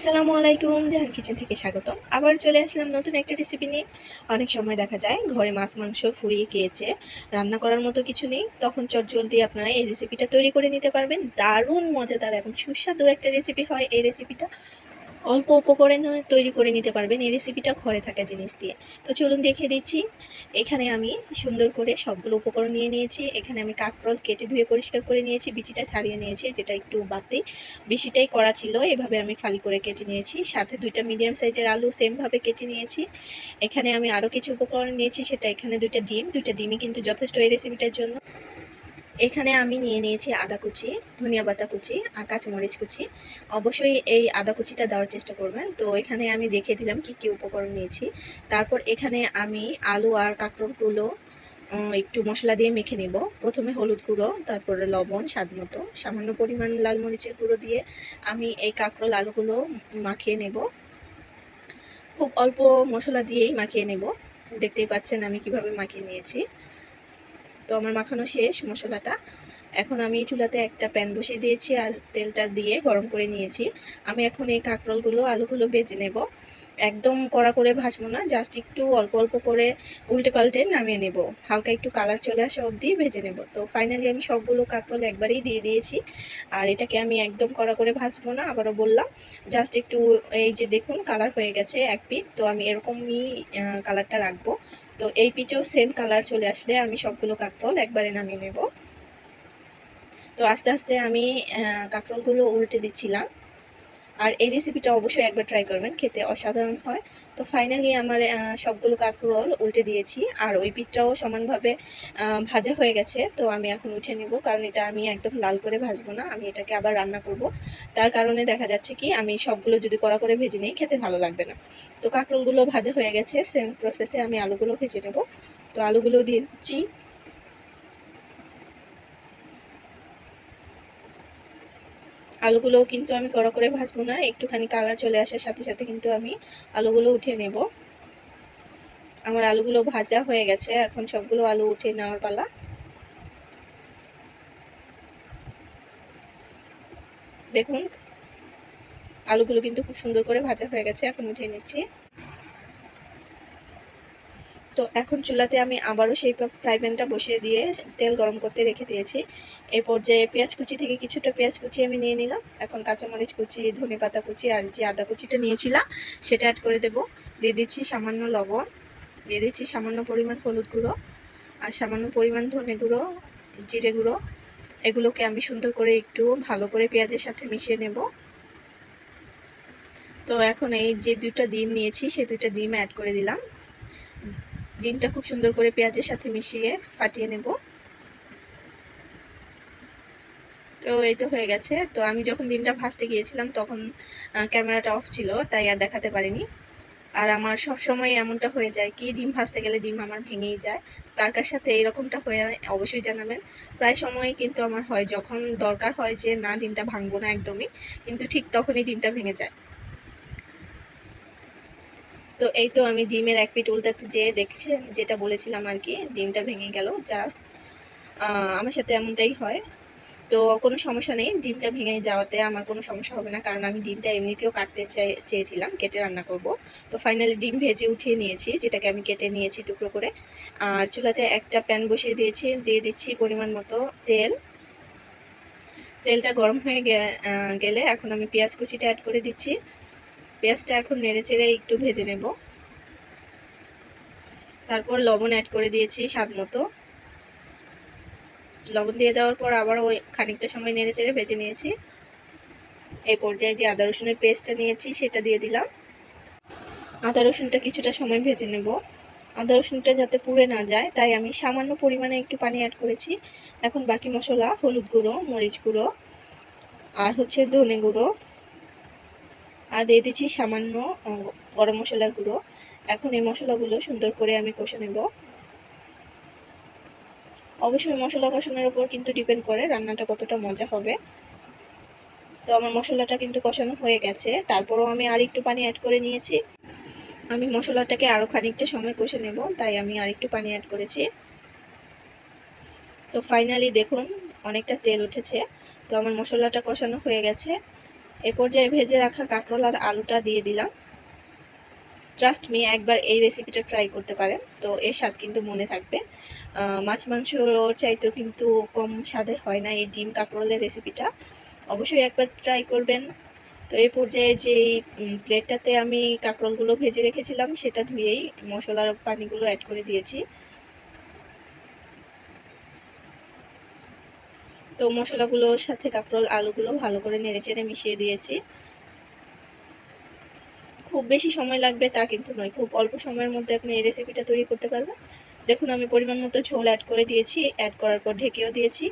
আসসালামু আলাইকুম, জাহান কিচেন থেকে স্বাগতম। আবার চলে আসলাম নতুন একটা রেসিপি নিয়ে। অনেক সময় দেখা যায় ঘরে মাছ, মাংস ফুরিয়ে গিয়েছে, রান্না করার মতো কিছু নেই। তখন চটজলদি আপনারা এই রেসিপিটা তৈরি করে নিতে পারবেন। দারুণ মজাদার এবং সুস্বাদু একটা রেসিপি হয় এই রেসিপিটা অল্প উপকরণে তৈরি করে নিতে পারবেন। এই রেসিপিটা ঘরে থাকা জিনিস দিয়ে। তো চলুন দেখে দিচ্ছি। এখানে আমি সুন্দর করে সবগুলো উপকরণ নিয়ে নিয়েছি। এখানে আমি কাঁকরোল কেটে ধুয়ে পরিষ্কার করে নিয়েছি, বিচিটা ছাড়িয়ে নিয়েছি, যেটা একটু বাতি বেশিটাই করা ছিল, এভাবে আমি ফালি করে কেটে নিয়েছি। সাথে দুইটা মিডিয়াম সাইজের আলু সেমভাবে কেটে নিয়েছি। এখানে আমি আরও কিছু উপকরণ নিয়েছি, সেটা এখানে দুইটা ডিম। দুইটা ডিমই কিন্তু যথেষ্ট এই রেসিপিটার জন্য। এখানে আমি নিয়ে নিয়েছি আদা কুচি ধনিয়া পাতা কুচি আর কাঁচামরিচ কুচি। অবশ্যই এই আদা কুচিটা দেওয়ার চেষ্টা করবেন। তো এখানে আমি দেখিয়ে দিলাম কি কি উপকরণ নিয়েছি। তারপর এখানে আমি আলু আর কাঁকরোলগুলো উম, একটু মশলা দিয়ে মেখে নেব। প্রথমে হলুদ গুঁড়ো তারপরে লবণ স্বাদ মতো। সামান্য পরিমাণ লাল মরিচের গুঁড়ো দিয়ে আমি এই কাঁকরোল আলুগুলো মাখিয়ে নেব। খুব অল্প মশলা দিয়েই মাখিয়ে নেব। দেখতেই পাচ্ছেন আমি কীভাবে মাখিয়ে নিয়েছি। তো আমার মাখানো শেষ মশলাটা। এখন আমি চুলাতে একটা প্যান বসিয়ে দিয়েছি আর তেলটা দিয়ে গরম করে নিয়েছি। আমি এখন এই কাঁকরোলগুলো, আলুগুলো বেজে নেব। একদম কড়া করে ভাজবো না জাস্ট একটু অল্প অল্প করে উল্টে পাল্টে নামিয়ে নেব। হালকা একটু কালার চলে আসা অবধি ভেজে নেব। তো ফাইনালি আমি সবগুলো কাঁকরোল একবারেই দিয়ে দিয়েছি। আর এটাকে আমি একদম কড়া করে ভাজবো না, আবারও বললাম জাস্ট একটু এই যে দেখুন কালার হয়ে গেছে এক পিঠ, তো আমি এরকমই কালারটা রাখব। তো এই পিঠেও সেম কালার চলে আসলে আমি সবগুলো কাঁকরোল একবারে নামিয়ে নেব। তো আস্তে আস্তে আমি কাঁকরোলগুলো উল্টে দিচ্ছিলাম। আর এই রেসিপিটা অবশ্যই একবার ট্রাই করবেন, খেতে অসাধারণ হয়। তো ফাইনালি আমার সবগুলো কাঁকরোল উল্টে দিয়েছি, আর ওই পিঠটাও সমানভাবে ভাজা হয়ে গেছে। তো আমি এখন উঠে নেব, কারণ এটা আমি একদম লাল করে ভাজবো না, আমি এটাকে আবার রান্না করব। তার কারণে দেখা যাচ্ছে কি, আমি সবগুলো যদি কড়া করে ভেজে নিই, খেতে ভালো লাগবে না। তো কাঁকরোলগুলো ভাজা হয়ে গেছে সেম প্রসেসে আমি আলুগুলো ভেজে নেব। তো আলুগুলো দিচ্ছি। আলুগুলোও কিন্তু আমি কড়া করে ভাজবো না, একটুখানি কালার চলে আসার সাথে সাথে কিন্তু আমি আলুগুলো উঠে নেব। আমার আলুগুলো ভাজা হয়ে গেছে, এখন সবগুলো আলু উঠে নেওয়ার পালা। দেখুন, আলুগুলো কিন্তু খুব সুন্দর করে ভাজা হয়ে গেছে, এখন উঠিয়ে নিচ্ছি। তো এখন চুলাতে আমি আবারও সেই ফ্রাই প্যানটা বসিয়ে দিয়ে তেল গরম করতে রেখে দিয়েছি। এই পর্যায়ে পেঁয়াজ কুচি থেকে কিছুটা পেঁয়াজ কুচি আমি নিয়ে নিলাম। এখন কাঁচামরিচ কুচি, ধনে পাতা কুচি আর যে আদা কুচিটা নিয়েছিলাম, সেটা অ্যাড করে দেব। দিয়ে দিচ্ছি সামান্য লবণ, দিয়ে দিচ্ছি সামান্য পরিমাণ হলুদ গুঁড়ো আর সামান্য পরিমাণ ধনে গুঁড়ো, জিরে গুঁড়ো। এগুলোকে আমি সুন্দর করে একটু ভালো করে পেঁয়াজের সাথে মিশিয়ে নেব। তো এখন এই যে দুইটা ডিম নিয়েছি সেই দুইটা ডিম অ্যাড করে দিলাম। ডিমটা খুব সুন্দর করে পেঁয়াজের সাথে মিশিয়ে ফাটিয়ে নেব। তো এই তো হয়ে গেছে। তো আমি যখন ডিমটা ভাজতে গিয়েছিলাম তখন ক্যামেরাটা অফ ছিল, তাই আর দেখাতে পারিনি। আর আমার সব সময় এমনটা হয়ে যায় কি, ডিম ভাজতে গেলে ডিম আমার ভেঙেই যায়। কার কার সাথে এরকমটা হয়ে অবশ্যই জানাবেন। প্রায় সময় কিন্তু আমার হয়, যখন দরকার হয় যে, না, ডিমটা ভাঙবো না একদমই। কিন্তু ঠিক তখনই ডিমটা ভেঙে যায়। তো এই তো আমি ডিমের এক পিঠ উল্টাতে যেয়ে দেখছেন যেটা বলেছিলাম আর কি, ডিমটা ভেঙে গেল জাস্ট আমার সাথে এমনটাই হয়। তো কোনো সমস্যা নেই, ডিমটা ভেঙে যাওয়াতে আমার কোনো সমস্যা হবে না, কারণ আমি ডিমটা এমনিতেও কাটতে চাই, চেয়েছিলাম, কেটে রান্না করব। তো ফাইনালি ডিম ভেজে উঠিয়ে নিয়েছি, যেটাকে আমি কেটে নিয়েছি টুকরো করে। আর চুলাতে একটা প্যান বসিয়ে দিয়েছি, দিয়ে দিচ্ছি পরিমাণ মতো তেল। তেলটা গরম হয়ে গেলে এখন আমি পেঁয়াজ কুচিটা অ্যাড করে দিচ্ছি। পেঁয়াজটা এখন নেড়ে চেড়ে একটু ভেজে নেব। তারপর লবণ অ্যাড করে দিয়েছি স্বাদ মতো। লবণ দিয়ে দেওয়ার পর আবার ওই খানিকটা সময় নেড়ে চেড়ে ভেজে নিয়েছি। এই পর্যায়ে যে আদা রসুনের পেস্টটা নিয়েছি সেটা দিয়ে দিলাম। আদা রসুনটা কিছুটা সময় ভেজে নেব। আদা রসুনটা যাতে পুড়ে না যায়, তাই আমি সামান্য পরিমাণে একটু পানি অ্যাড করেছি। এখন বাকি মশলা হলুদ গুঁড়ো, মরিচ গুঁড়ো, আর হচ্ছে ধনে গুঁড়ো। আর দিয়ে দিচ্ছি সামান্য গরম মশলার গুঁড়ো। এখন এই মশলাগুলো সুন্দর করে আমি কষে নেব। অবশ্যই মশলা কষানোর উপর কিন্তু ডিপেন্ড করে রান্নাটা কতটা মজা হবে। তো আমার মশলাটা কিন্তু কষানো হয়ে গেছে। তারপরও আমি আর একটু পানি অ্যাড করে নিয়েছি। আমি মশলাটাকে আরও খানিকটা সময় কষে নেব, তাই আমি আর একটু পানি অ্যাড করেছি। তো ফাইনালি দেখুন, অনেকটা তেল উঠেছে। তো আমার মশলাটা কষানো হয়ে গেছে। এ পর্যায়ে ভেজে রাখা কাঁকরোল আর আলুটা দিয়ে দিলাম। ট্রাস্ট মি একবার এই রেসিপিটা ট্রাই করতে পারেন। তো এর স্বাদ কিন্তু মনে থাকবে। মাছ মাংসর চাইতেও কিন্তু কম স্বাদের হয় না এই ডিম কাঁকরোলের রেসিপিটা অবশ্যই একবার ট্রাই করবেন। তো এই পর্যায়ে যেই প্লেটটাতে আমি কাঁকরোলগুলো ভেজে রেখেছিলাম, সেটা ধুয়েই মশলার পানিগুলো অ্যাড করে দিয়েছি। তো মশলাগুলোর সাথে কাঁকরোল আলুগুলো ভালো করে নেড়েচেড়ে মিশিয়ে দিয়েছি। খুব বেশি সময় লাগবে তা কিন্তু নয়, খুব অল্প সময়ের মধ্যে আপনি এই রেসিপিটা তৈরি করতে পারবেন। দেখুন, আমি পরিমাণ মতো ঝোল অ্যাড করে দিয়েছি অ্যাড করার পর ঢেকেও দিয়েছি।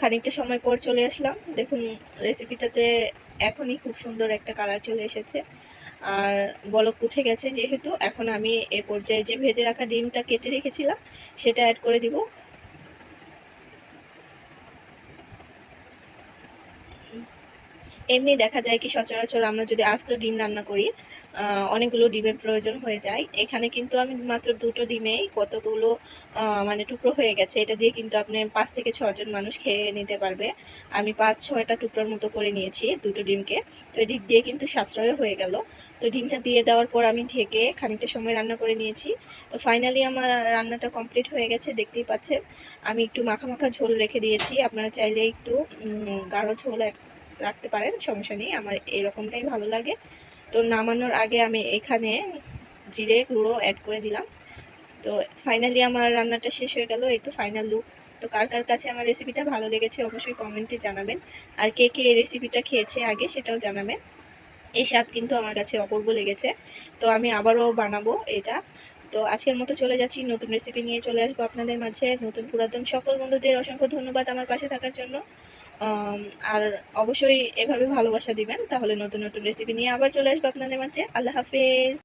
খানিকটা সময় পর চলে আসলাম। দেখুন রেসিপিটাতে এখনই খুব সুন্দর একটা কালার চলে এসেছে। আর বলক উঠে গেছে যেহেতু, এখন আমি এ পর্যায়ে যে ভেজে রাখা ডিমটা কেটে রেখেছিলাম, সেটা অ্যাড করে দিব। Okay এমনি দেখা যায় কি সচরাচর আমরা যদি আস্ত ডিম রান্না করি অনেকগুলো ডিমের প্রয়োজন হয়ে যায়। এখানে কিন্তু আমি মাত্র দুটো ডিমেই কতগুলো মানে টুকরো হয়ে গেছে। এটা দিয়ে কিন্তু আপনি পাঁচ থেকে ছজন মানুষ খেয়ে নিতে পারবে। আমি পাঁচ, ছয়টা টুকরোর মতো করে নিয়েছি দুটো ডিমকে। তো এদিক দিয়ে কিন্তু সাশ্রয় হয়ে গেল। তো ডিমটা দিয়ে দেওয়ার পর আমি ঢেকে খানিকটা সময় রান্না করে নিয়েছি। তো ফাইনালি আমার রান্নাটা কমপ্লিট হয়ে গেছে, দেখতেই পাচ্ছেন। আমি একটু মাখা মাখা ঝোল রেখে দিয়েছি। আপনারা চাইলে একটু গাঢ় ঝোল রাখতে পারেন, সমস্যা নেই, আমার এরকমটাই ভালো লাগে। তো নামানোর আগে আমি এখানে জিরে গুঁড়ো অ্যাড করে দিলাম। তো ফাইনালি আমার রান্নাটা শেষ হয়ে গেল, এই তো ফাইনাল লুক তো কার কার কাছে আমার রেসিপিটা ভালো লেগেছে অবশ্যই কমেন্টে জানাবেন। আর কে কে এই রেসিপিটা খেয়েছে আগে সেটাও জানাবেন। এই স্বাদ কিন্তু আমার কাছে অপূর্ব লেগেছে। তো আমি আবারও বানাবো এটা। তো আজকের মতো চলে যাচ্ছি, নতুন রেসিপি নিয়ে চলে আসব আপনাদের মাঝে। নতুন পুরাতন সকল বন্ধুদের অসংখ্য ধন্যবাদ আমার পাশে থাকার জন্য। আর অবশ্যই এভাবে ভালোবাসা দিবেন, তাহলে নতুন নতুন রেসিপি নিয়ে আবার চলে আসব আপনাদের মাঝে। আল্লাহ হাফেজ।